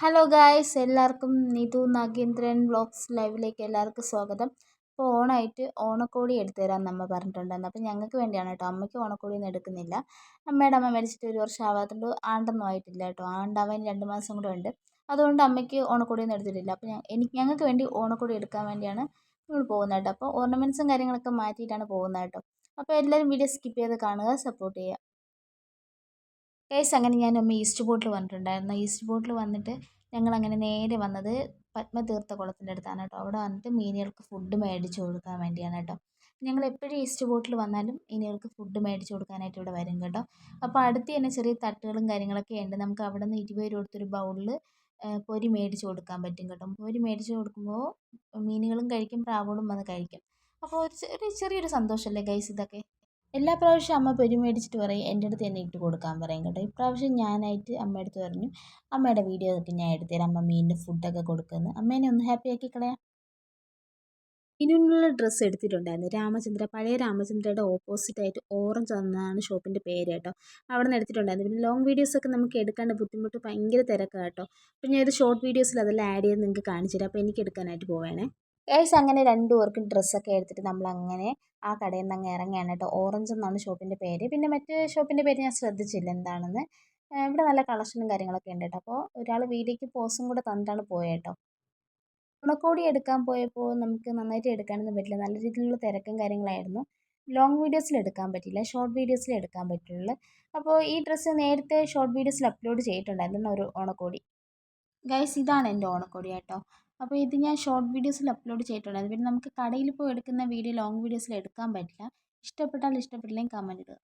Hello guys എല്ലാവർക്കും Nithu Nagendran vlogs ലൈവിലേക്ക് എല്ലാവർക്കും സ്വാഗതം. അപ്പോൾ ഓണമായിട്ട് ഓണക്കോടി എടുത്തു തരാൻ അമ്മ പറഞ്ഞിട്ടുണ്ടായിരുന്നു. അപ്പോൾ ഞങ്ങൾക്ക് വേണ്ടിയാണ് കേട്ടോ. അമ്മയ്ക്ക് ഓണക്കോടി ഒന്നും എടുക്കുന്നില്ല. അമ്മയുടെ അമ്മ മരിച്ചിട്ട് ഒരു വർഷം ആവാത്തതുകൊണ്ട് ആണ്ടൊന്നും ആയിട്ടില്ല കേട്ടോ. ആണ്ടാവാൻ രണ്ട് മാസം കൂടെ ഉണ്ട്. അതുകൊണ്ട് അമ്മയ്ക്ക് ഓണക്കോടി ഒന്നും എടുത്തിട്ടില്ല അപ്പോൾ എനിക്ക് ഞങ്ങൾക്ക് വേണ്ടി ഓണക്കോടി എടുക്കാൻ വേണ്ടിയാണ് നമ്മൾ പോകുന്നത് കേട്ടോ. അപ്പോൾ ഓർണമെന്റ്സും കാര്യങ്ങളൊക്കെ മാറ്റിയിട്ടാണ് പോകുന്നത് കേട്ടോ. അപ്പോൾ എല്ലാവരും വീഡിയോ സ്കിപ്പ് ചെയ്ത് കാണുക സപ്പോർട്ട് ചെയ്യുക. ഗൈസ് അങ്ങനെ ഞാൻ അമ്മ ഈസ്റ്റ് ബോട്ടിൽ വന്നിട്ടുണ്ടായിരുന്നു. ഈസ്റ്റ് ബോട്ടിൽ വന്നിട്ട് ഞങ്ങൾ അങ്ങനെ നേരെ വന്നത് പത്മതീർത്ഥ കുളത്തിന്റെ അടുത്താണ് കേട്ടോ. അവിടെ വന്നിട്ട് മീനുകൾക്ക് ഫുഡ് മേടിച്ച് കൊടുക്കാൻ വേണ്ടിയാണ് കേട്ടോ. ഞങ്ങൾ എപ്പോഴും ഈസ്റ്റ് ബോട്ടിൽ വന്നാലും മീനുകൾക്ക് ഫുഡ് മേടിച്ച് കൊടുക്കാനായിട്ട് ഇവിടെ വരും കേട്ടോ. അപ്പോൾ അടുത്ത് തന്നെ ചെറിയ തട്ടുകളും കാര്യങ്ങളൊക്കെ ഉണ്ട്. നമുക്ക് അവിടെ നിന്ന് ഇരുപത് രൂപ കൊടുത്തൊരു ബൗളിൽ പൊരി മേടിച്ച് കൊടുക്കാൻ പറ്റും കേട്ടോ. പൊരി മേടിച്ച് കൊടുക്കുമ്പോൾ മീനുകളും കഴിക്കും പ്രാവുകളും വന്ന് കഴിക്കും. അപ്പോൾ ഒരു ചെറിയൊരു സന്തോഷമല്ലേ ഗൈസ് ഇതൊക്കെ? എല്ലാ പ്രാവശ്യവും അമ്മ പൊരി മേടിച്ചിട്ട് പറയും എന്റെ അടുത്ത് തന്നെ ഇട്ട് കൊടുക്കാൻ പറയും കേട്ടോ. ഇപ്രാവശ്യം ഞാനായിട്ട് അമ്മയുടെ അടുത്ത് പറഞ്ഞു അമ്മയുടെ വീഡിയോ ഒക്കെ ഞാൻ എടുത്തുതരാം അമ്മ മീനിന്റെ ഫുഡൊക്കെ കൊടുക്കുന്നത് അമ്മേനെ ഒന്ന് ഹാപ്പി ആക്കി കളയാം. ഇതിനുള്ള ഡ്രസ്സ് എടുത്തിട്ടുണ്ടായിരുന്നു. രാമചന്ദ്ര പഴയ രാമചന്ദ്രയുടെ ഓപ്പോസിറ്റായിട്ട് ഓറഞ്ച് എന്നാണ് ഷോപ്പിന്റെ പേര് കേട്ടോ. അവിടെ നിന്ന് എടുത്തിട്ടുണ്ടായിരുന്നു. പിന്നെ ലോങ് വീഡിയോസൊക്കെ നമുക്ക് എടുക്കാണ്ട് ബുദ്ധിമുട്ട് ഭയങ്കര തിരക്കാണ് കേട്ടോ. അപ്പോൾ ഞാൻ ഇത് ഷോർട്ട് വീഡിയോസിൽ അതെല്ലാം ആഡ് ചെയ്ത് നിങ്ങൾക്ക് കാണിച്ചു തരാം അപ്പോൾ എനിക്ക് എടുക്കാനായിട്ട് പോവേണേ. ഗൈസ് അങ്ങനെ രണ്ടു പേർക്കും ഡ്രസ്സൊക്കെ എടുത്തിട്ട് നമ്മൾ അങ്ങനെ ആ കടയിൽ നിന്ന് അങ്ങ് ഇറങ്ങിയാണ് കേട്ടോ ഓറഞ്ച് എന്നാണ് ഷോപ്പിന്റെ പേര്. പിന്നെ മറ്റ് ഷോപ്പിന്റെ പേര് ഞാൻ ശ്രദ്ധിച്ചില്ല എന്താണെന്ന്. ഇവിടെ നല്ല കളക്ഷനും കാര്യങ്ങളൊക്കെ ഉണ്ട് കേട്ടോ അപ്പോൾ ഒരാൾ വീഡിയോക്ക് പോസും കൂടെ തന്നിട്ടാണ് പോയത് കേട്ടോ ഉണക്കോടി എടുക്കാൻ പോയപ്പോൾ നമുക്ക് നന്നായിട്ട് എടുക്കാനൊന്നും പറ്റില്ല. നല്ല രീതിയിലുള്ള തിരക്കും കാര്യങ്ങളായിരുന്നു. ലോങ് വീഡിയോസിൽ എടുക്കാൻ പറ്റില്ല ഷോർട്ട് വീഡിയോസിൽ എടുക്കാൻ പറ്റുള്ളൂ. അപ്പോൾ ഈ ഡ്രസ്സ് നേരത്തെ ഷോർട്ട് വീഡിയോസിൽ അപ്ലോഡ് ചെയ്തിട്ടുണ്ടായിരുന്നു ഒരു ഓണക്കോടി ഗൈസ് ഇതാണ് എന്റെ ഓണക്കോടി കേട്ടോ അപ്പോൾ ഇത് ഞാൻ ഷോർട്ട് വീഡിയോസിൽ അപ്ലോഡ് ചെയ്തിട്ടുണ്ടായിരുന്നു പിന്നെ നമുക്ക് കടയിൽ പോയി എടുക്കുന്ന വീഡിയോ ലോങ്ങ് വീഡിയോസിൽ എടുക്കാൻ പറ്റില്ല. ഇഷ്ടപ്പെട്ടാൽ ഇഷ്ടപ്പെട്ടില്ലെങ്കിൽ കമന്റ് ഇടുക.